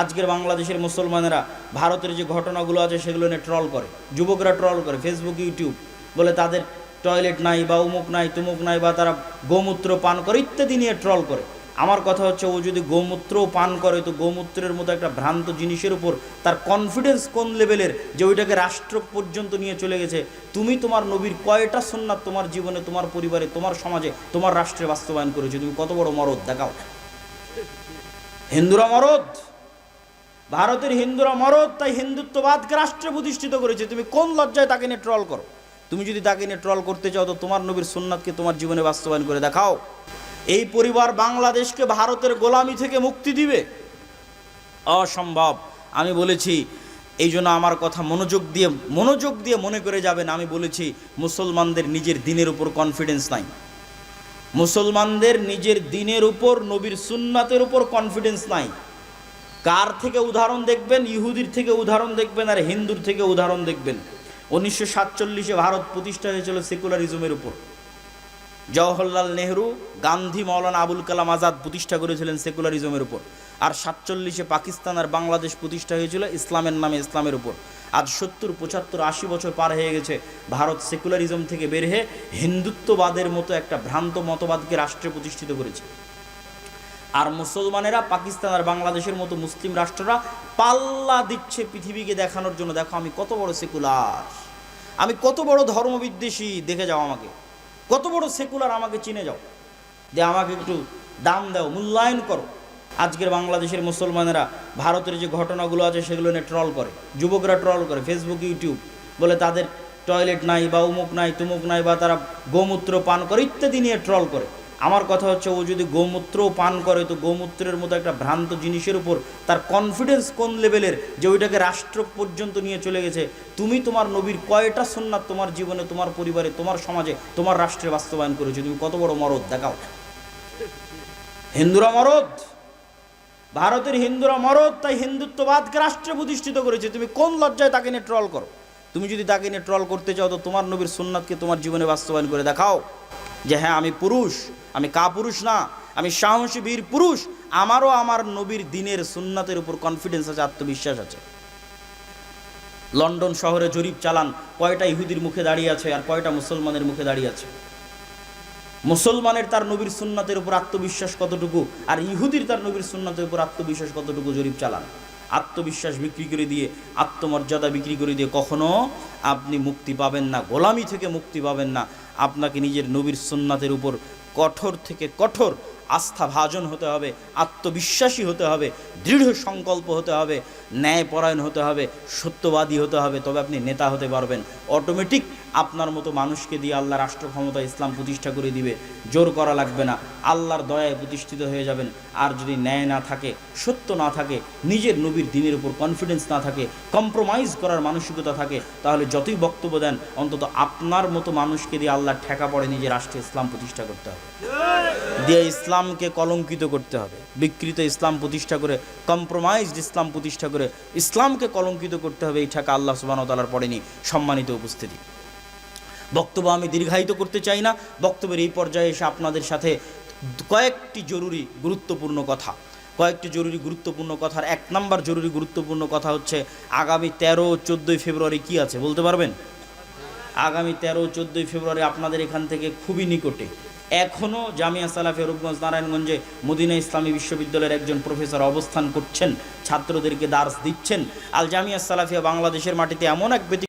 আজকের বাংলাদেশের মুসলমানেরা ভারতের যে ঘটনাগুলো আছে সেগুলো নিয়ে ট্রল করে। যুবকরা ট্রল করে ফেসবুক ইউটিউব বলে তাদের টয়লেট নাই বা উমুক নাই, তুমুক নাই বা তারা গোমূত্র পান করে ইত্যাদি নিয়ে ট্রল করে। আমার কথা হচ্ছে ও যদি গোমূত্রও পান করে, তো গোমূত্রের মতো একটা ভ্রান্ত জিনিসের উপর তার কনফিডেন্স কোন লেভেলের যে ওইটাকে রাষ্ট্র পর্যন্ত নিয়ে চলে গেছে? তুমি তোমার নবীর কয়টা সন্ন্যাত তোমার জীবনে, তোমার পরিবারে, তোমার সমাজে, তোমার রাষ্ট্রে বাস্তবায়ন করেছ? তুমি কত বড় মরদ, দেখাও। হিন্দুরা মরদ? ভারতের হিন্দুরা মরদ, তাই হিন্দুত্ববাদকে রাষ্ট্রে প্রতিষ্ঠিত করেছে। তুমি কোন লজ্জায় তাকে নিয়ে ট্রল করো? তুমি যদি তাকে নিয়ে ট্রল করতে চাও, তো তোমার নবীর সুন্নাতকে তোমার জীবনে বাস্তবায়ন করে দেখাও। এই পরিবার বাংলাদেশকে ভারতের গোলামি থেকে মুক্তি দিবে? অসম্ভব। আমি বলেছি, এই জন্য আমার কথা মনোযোগ দিয়ে মনোযোগ দিয়ে মনে করে যাবেন। আমি বলেছি, মুসলমানদের নিজের দিনের উপর কনফিডেন্স নাই। মুসলমানদের নিজের দিনের উপর, নবীর সুন্নাতের উপর কনফিডেন্স নাই। কার থেকে উদাহরণ দেখবেন? ইহুদির থেকে উদাহরণ দেখবেন আর হিন্দুর থেকে উদাহরণ দেখবেন। উনিশশো সাতচল্লিশে ভারত প্রতিষ্ঠা হয়েছিল সেকুলারিজমের উপর। জওহরলাল নেহরু, গান্ধী, মৌলানা আবুল কালাম আজাদ প্রতিষ্ঠা করেছিলেন সেকুলারিজমের উপর। আর সাতচল্লিশে পাকিস্তান আর বাংলাদেশ প্রতিষ্ঠা হয়েছিল ইসলামের নামে ইসলামের উপর। আজ সত্তর, পঁচাত্তর, আশি বছর পার হয়ে গেছে ভারত সেকুলারিজম থেকে বের হয়ে হিন্দুত্ববাদের মতো একটা ভ্রান্ত মতবাদকে রাষ্ট্রে প্রতিষ্ঠিত করেছে। আর মুসলমানেরা, পাকিস্তান আর বাংলাদেশের মতো মুসলিম রাষ্ট্ররা পাল্লা দিচ্ছে পৃথিবীকে দেখানোর জন্য। দেখো, আমি কত বড় সেকুলার। আমি কত বড় ধর্মবিদ্বেষী। দেখে যাও আমাকে। কত বড় সেকুলার আমাকে চিনে যাও। যে আমাকে একটু দাম দাও, মূল্যায়ন করো। আজকের বাংলাদেশের মুসলমানেরা ভারতের যে ঘটনাগুলো আছে, সেগুলো নিয়ে ট্রল করে। যুবকরা ট্রল করে ফেসবুক ইউটিউব বলে তাদের টয়লেট নাই বা উমুক নাই, তুমুক নাই, বা তারা গোমূত্র পান করে, ইত্যাদি নিয়ে ট্রল করে। আমার কথা হচ্ছে ও যদি গোমূত্রও পান করে, তো গোমূত্রের মতো একটা ভ্রান্ত জিনিসের উপর তার কনফিডেন্স কোন লেভেলের যে ওইটাকে রাষ্ট্র পর্যন্ত নিয়ে চলে গেছে? তুমি তোমার নবীর কয়টা সন্ন্যাত তোমার জীবনে, তোমার পরিবারে, তোমার সমাজে, তোমার রাষ্ট্রে বাস্তবায়ন করেছ? তুমি কত বড় মরদ? দেখাও। হিন্দুরা মরদ। ভারতের হিন্দুরা মরদ, তাই হিন্দুত্ববাদকে রাষ্ট্রে প্রতিষ্ঠিত করেছে। তুমি কোন লজ্জায় তাকে নিয়ে ট্রল করো? তুমি যদি তাকে নিয়ে ট্রল করতে চাও, তো তোমার নবীর সুন্নাতকে তোমার জীবনে বাস্তবায়ন করে দেখাও। যে হ্যাঁ আমি পুরুষ, আমি কা পুরুষ না, আমি সাহসী বীর পুরুষ, আমারও আমার নবীর দিনের সুন্নাতের উপর কনফিডেন্স আছে, আত্মবিশ্বাস আছে। লন্ডন শহরে জরিপ চালান, কয়টা ইহুদির মুখে দাঁড়িয়ে আছে আর কয়টা মুসলমানের মুখে দাঁড়িয়ে আছে? মুসলমানের তার নবীর সুন্নাতের উপর আত্মবিশ্বাস কতটুকু আর ইহুদির তার নবীর সুন্নাতের উপর আত্মবিশ্বাস কতটুকু জরিপ চালান? আত্মবিশ্বাস বিক্রি করে দিয়ে, আত্মমর্যাদা বিক্রি করে দিয়ে কখনো আপনি মুক্তি পাবেন না, গোলামি থেকে মুক্তি পাবেন না। আপনাকে নিজের নবীর সুন্নাতের উপর কঠোর থেকে কঠোর আস্থা ভাজন হতে হবে, আত্মবিশ্বাসী হতে হবে, দৃঢ় সংকল্প হতে হবে, ন্যায়পরায়ণ হতে হবে, সত্যবাদী হতে হবে, তবে আপনি নেতা হতে পারবেন। অটোমেটিক আপনার মতো মানুষকে দিয়ে আল্লাহ রাষ্ট্র ক্ষমতা ইসলাম প্রতিষ্ঠা করে দিবে। জোর করা লাগবে না। আল্লাহর দয়ায় প্রতিষ্ঠিত হয়ে যাবেন। আর যদি ন্যায় না থাকে, সত্য না থাকে, নিজের নবীর দিনের উপর কনফিডেন্স না থাকে কম্প্রোমাইজ করার মানসিকতা থাকে, তাহলে যতই বক্তব্য দেন, অন্তত আপনার মতো মানুষকে দিয়ে আল্লাহ ঠেকা পড়ে নিজের রাষ্ট্রে ইসলাম প্রতিষ্ঠা করতে হবে। দিয়ে ইসলামকে কলঙ্কিত করতে হবে। বিকৃত ইসলাম প্রতিষ্ঠা করে কম্প্রোমাইজড ইসলাম প্রতিষ্ঠা করে ইসলামকে কলঙ্কিত করতে হবে এই ঠাকা আল্লাহ সুবাহতালার পড়েনি সম্মানিত উপস্থিতি। বক্তব্য আমি দীর্ঘায়িত করতে চাই না। বক্তব্যের এই পর্যায়ে এসে আপনাদের সাথে কয়েকটি জরুরি গুরুত্বপূর্ণ কথা। কয়েকটি জরুরি গুরুত্বপূর্ণ কথার এক নাম্বার জরুরি গুরুত্বপূর্ণ কথা হচ্ছে, আগামী তেরো চোদ্দোই ফেব্রুয়ারি কি আছে বলতে পারবেন? আগামী তেরো চোদ্দোই ফেব্রুয়ারি আপনাদের এখান থেকে খুবই নিকটে। এখনও জামিয়া সালাফে রূপগঞ্জ নারায়ণগঞ্জে মদিনা ইসলামী বিশ্ববিদ্যালয়ের একজন প্রফেসর অবস্থান করছেন। ছাত্রদেরকে দার্স দিচ্ছেন। আল জামিয়া সালাফিয়া বাংলাদেশের মাটিতে এমন এক ব্যক্তি